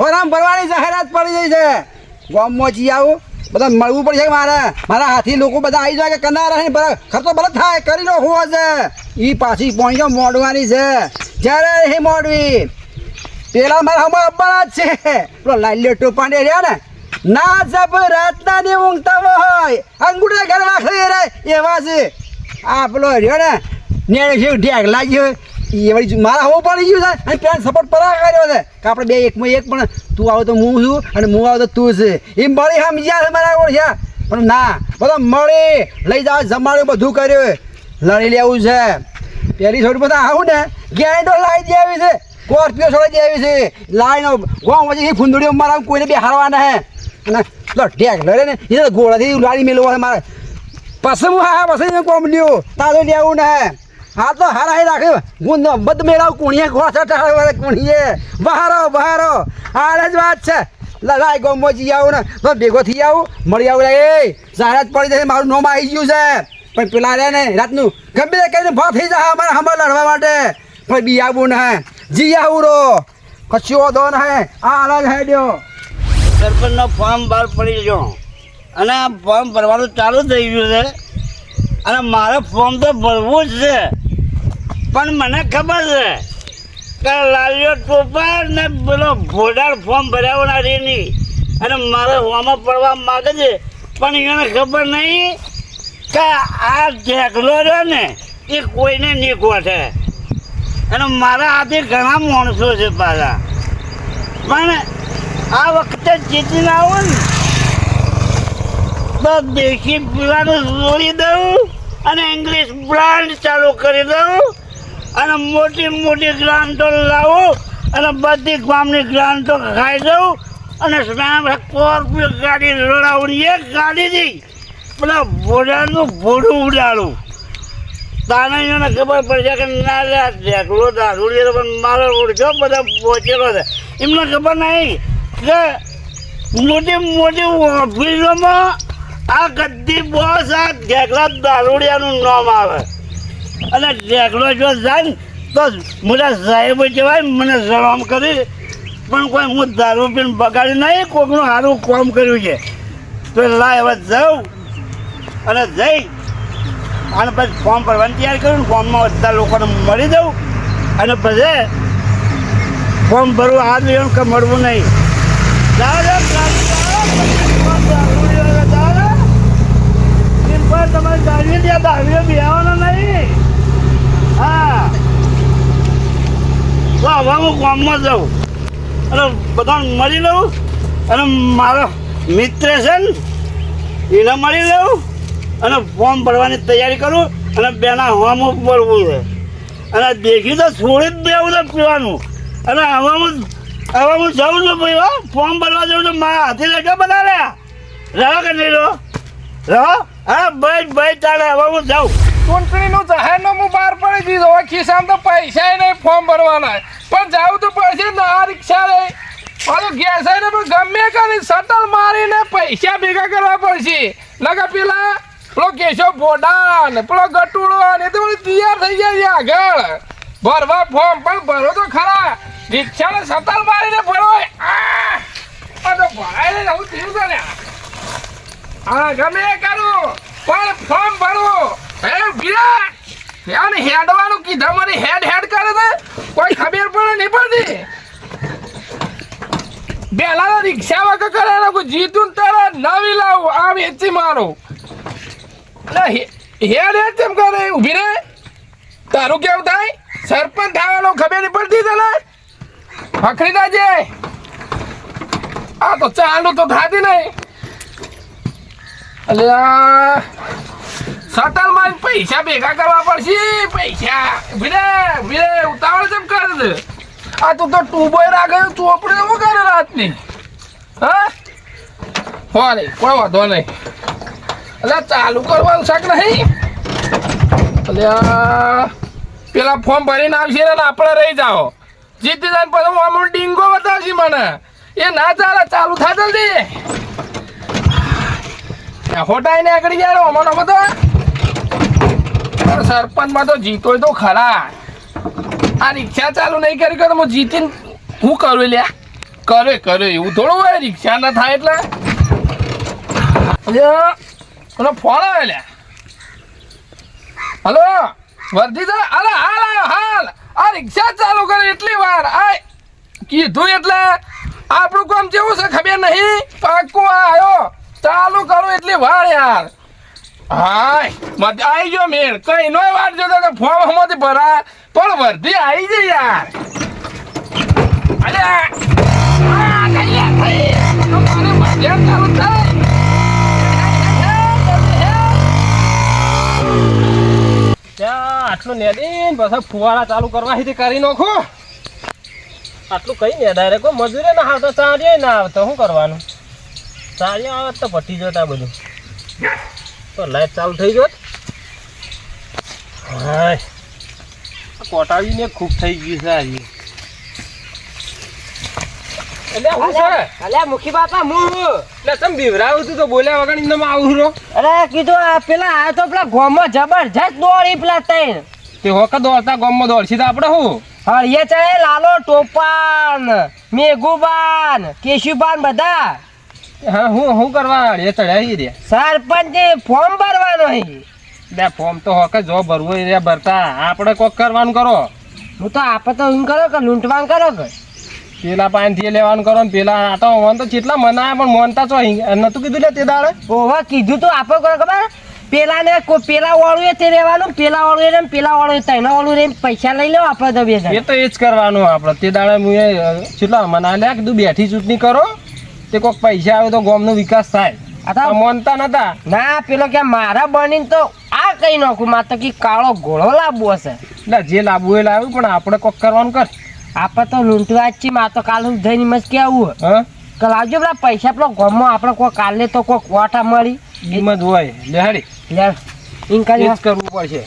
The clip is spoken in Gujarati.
ફોરમ ભરવાની જાહેરાત પડી ગઈ છે. ગામમાં જી આવું. બધા મળવું પડશે મારે? મારા હાથી લોકો બધા આવી જાય કે કનાર રહે ખર્ચો ભલે થાય, કરી લો હોવો છે એ પાછી પહોંચો મોડવાની છે. જ્યારે એ મોડવી પેલા મારા હમણાં આપવાના છે. પેલો લાલ્યો ટોપાને રહ્યા ને? ના જબ રાતના ને ઊંઘતા હોય. અંગૂઠા ઘર રાખી રે. એવા છે. આ પેલો રહ્યો ને? નેડે જેવું ઢેક લાગ્યો. એ વળી મારા હોવું પડી ગયું છે અને પેલા સપોર્ટ પરા કર્યો છે. કે આપણે બે એકમાં એક પણ તું આવો તો હું છું અને હું આવો તો તું છે. એ મળી સમજ્યા છે મારા ઓળખ્યા પણ ના, બધા મળી, લઈ જાવ જમાડ્યું બધું કર્યું. લડી લેવું છે. પેલી છોડી બધા આવું ને ગેરંટો લાવી દે આવી છે. સ્કોર્પિયો છોડી દે આવી છે. લાઈનો, ગોમ વચ્ચે ફૂંદડીઓ મારા કોઈને બે હારવાના હે. અને લો ઢેક લડે ને એ તો ગોળાથી લાડી મેળવો છે મારે. પછી હું હા, પછી કોમ લ્યો. તારો લેવું ને. હા તો હારા હી રાખ્યું હું બધ મેળાવ કુણીએ ચટાડે વાળે કુણીએ બહારો બહારો. હારે જ વાત છે. લડાઈ ગોમો જી આવું ને. તો ભેગો થઈ આવું. મળી આવું લે. એ, જાહેરાત પડી જશે મારું નોમ આવી ગયું છે. પણ પેલા રે ને, રાતનું ગમે કહીને ભાવ થઈ જાય અમારે હમણાં લડવા માટે. પણ બી આવું ને. જી આવું રો કચ્યો દો ને. હે આ અલગ હેડ્યો. સરપંચનો ફોર્મ બહાર પડી ગયો. અને ફોર્મ ભરવાનું ચાલુ થઈ ગયું છે. અને મારે ફોર્મ તો ભરવું જ છે. પણ મને ખબર છે કે લાલ્યો ટોપર ને પેલો ભોડાર ફોર્મ ભરાવના રે નહીં અને મારે હોમાં પડવા માગે છે, પણ એને ખબર નહીં કે આ ઢેકલો રહ્યો ને, એ કોઈને નહીં ગોઠે. અને મારા હાથે ઘણા માણસો છે પાછા. પણ આ વખતે જીતીને આવું ને, તો દેશી પીવાનું છોડી દઉં અને ઇંગ્લિશ બ્રાન્ડ ચાલુ કરી દઉં. અને મોટી મોટી ગ્રાન્ટો લાવું અને બધી ગામની ગ્રાન્ટો ખાઈ દઉં અને સ્કોર્પિયો ગાડી લડાવું એક ગાડીથી પેલા ભોડાનું ભોડું ઉડાડું. તાને એને ખબર પડશે કે ના, લે, ઢેકલો દારૂડી પણ મારો ઓળખ્યો બધા પહોંચેલો છે. એમને ખબર નહીં કે મોટી મોટી ઓફિસોમાં આ ગદ્દી બોસ આ ઢેકલા દારૂડિયાનું નામ આવે. અને ઢેકડો જો જાય તો મોટા સાહેબો કહેવાય મને સલામ કરી. પણ કોઈ હું દારૂ પીને બગાડી નહીં, કોકનું સારું કામ કર્યું છે. તો લા હવે જાઉં. અને જઈ. અને પછી ફોર્મ ભરવાની તૈયાર કર્યું ફોર્મમાં બધા લોકોને મળી દઉં. અને પછી ફોર્મ ભરવું હાથ લેવાનું કે મળવું નહીં. તમારે ગાડી લેવા ત્યાં દારૂએ બેહવાનો નહીં. હા. તો હવે હું ગામમાં જાઉં. અને બધાને મળી લઉં. અને મારો મિત્ર છે એને મળી લઉં. અને ફોર્મ ભરવાની તૈયારી કરું. અને બેના હોમ ભરવું છે. અને દેખી તો છોડી જ દેવું છે પીવાનું અને હવે હું હું જાઉં છું ભાઈ હો. ફોર્મ ભરવા જાઉં છું મારા હાથે લેજો બધા લે રહો કે નહીં રહો? રહો હા ભાઈ ભાઈ હવે હું જાઉં. ચૂંટણીનું જાહેરનામું બહાર પડી દીધું હવે તો પૈસા નહીં, ફોર્મ ભરવાના. પણ જાઉં તો પડશે ને, આ રિક્ષા રે પાછું ગેસ ને પણ ગમે કરી સટલ મારીને પૈસા ભેગા કરવા પડશે. નકા પેલા પેલો કેશો ભોડા ને પેલો ગટુડો ને તો તૈયાર થઈ ગયા આગળ. ભરવા ફોર્મ, પણ ભરો તો ખરા. રિક્ષાને સતલ મારીને ભરો. આ! તો ભરાય ને હું થયું ને. હા ગમે કરું, પણ ફોર્મ ભરું. હે, વિરાટ! અને હેડવાનું કીધા મને હેડ હેડ કરે છે. કોઈ ખબર પણ નહીં પડતી. બેલા રિક્ષા વગર કરે ને જીતું ને તારે નવી લાવું, આ વેચી મારું. હેડ હેડ કેમ કરે? ઊભી રે. તારું કેવું થાય? સરપંચ થવાનું ખબર નહીં પડતી તને? ફખરી નાજે આ તો ચાલુ તો થાતી નહીં. અલ્યા. સટલમાં પૈસા ભેગા કરવા પડશે. પૈસા. ભીરે ભીરે ઉતાવળ કેમ કરે છે? આ તું તો ટુબોય રાખે ચોપડે એવું કરે રાતની? હા? હો કોઈ વાંધો નહીં. એટલે ચાલુ કરવાનું શક નહીં. અલ્યા, પેલા ફોર્મ ભરીને આવશે ને આપણે રહી જાઓ. જીતી જાય પછી ડીંગો બતાવશે મને. એ ના ચાલે, ચાલુ થતા જલ્દી. હોટાઈ ને આગળ ગયા અમારો બધો સરપંચમાં તો જીતો તો ખરા. આ રિક્ષા ચાલુ નહીં કરી તો હું હું કરું લ્યા? કરે કરે, એવું થોડું હોય, રિક્ષા ના થાય એટલે. પેલો ફોન આવે લ્યા? હલો? વર્ધી સર અરે હાલ આવ્યો હાલ. આ રિક્ષા ચાલુ કરે એટલી વાર. આ કીધું એટલે આપણું કામ જેવું છે ખબર નહીં? પાક્કું આ આવ્યો. ચાલુ કરું એટલી વાર યાર. હાય મત આવી ગયો મેળ. કઈ નો વાત જોતો તો ફોર્મ હમણાંથી ભરા. પણ વર્ધી આવી ગઈ યાર. આટલું નેદીને પછી ફુવારા ચાલુ કરવા કરી નાખો. આટલું કઈ નેદાય રે, કોઈ મજૂરી ના આવતો ચારીએ ના આવતો શું કરવાનું? ચારીએ આવે તો પટી જતા બધું. તો લાઈટ ચાલુ થઈ જોત. હાય. કોટાવીને ખૂબ થઈ ગયું છે આજે. એટલે હું છે? અલ્યા મુખી બાપા હું એટલે તમે બીવરાવું તું તો બોલ્યા વગર આવું રો અરે કીધું આ પેલા આ તો પેલા ગોમાં જબરજસ્ત દોડી પેલા તૈન તે હોકા દોડતા ગામમાં દોડશી તો આપણે હું હળિયે ચડે લાલો ટોપાન મેઘુબાન કેશુબાન બધા. હા હું હું કરવા એ ચડ્યા રે. સરપંચ ફોર્મ ભરવાનો અહીં બે ફોર્મ તો હોકે જો ભરવું એ ભરતા. આપણે કોક કરવાનું કરો. હું તો આપે તો એમ કરો કે લૂંટવાનું કરો કે? પેલા પાસેથી લેવાનું કરો ને પેલા આ તો મન તો જેટલા મનાય પણ મોનતા છો નતું કીધું લે તે દાડે? ઓવા કીધું તો આપણે કરો ખબર? પેલા ને પેલા વાળું એ તે રહેવાનું પેલા વાળું એ પેલા વાળું એ તૈના વાળું રે પૈસા લઈ લો આપણે તો બે એ તો એ જ કરવાનું આપણે તે દાડે હું કેટલા મના લે કીધું બેઠી ચૂંટણી કરો. તે કોઈક પૈસા આવે તો ગામનો વિકાસ થાય. મનતા મોનતા નતા. ના પેલો કે મારા બનીને તો આ કઈ નાખું? માત્ર કે કાળો ઘોડો લાવવો હશે. એટલે જે લાવવું એ લાવ્યું પણ આપણે કોક કરવાનું કર. આપણે તો લૂંટવા જ છીએ માં તો કાલ જઈને મસ્ત કેવું હા? કાલ લાવજો પેલા પૈસા પેલો ગમમાં આપણે કોઈ કાલે તો કોઈ કોટા મળી. કિંમત હોય. લે હાડી લે ઇન એ કરી જ કરવું પડશે.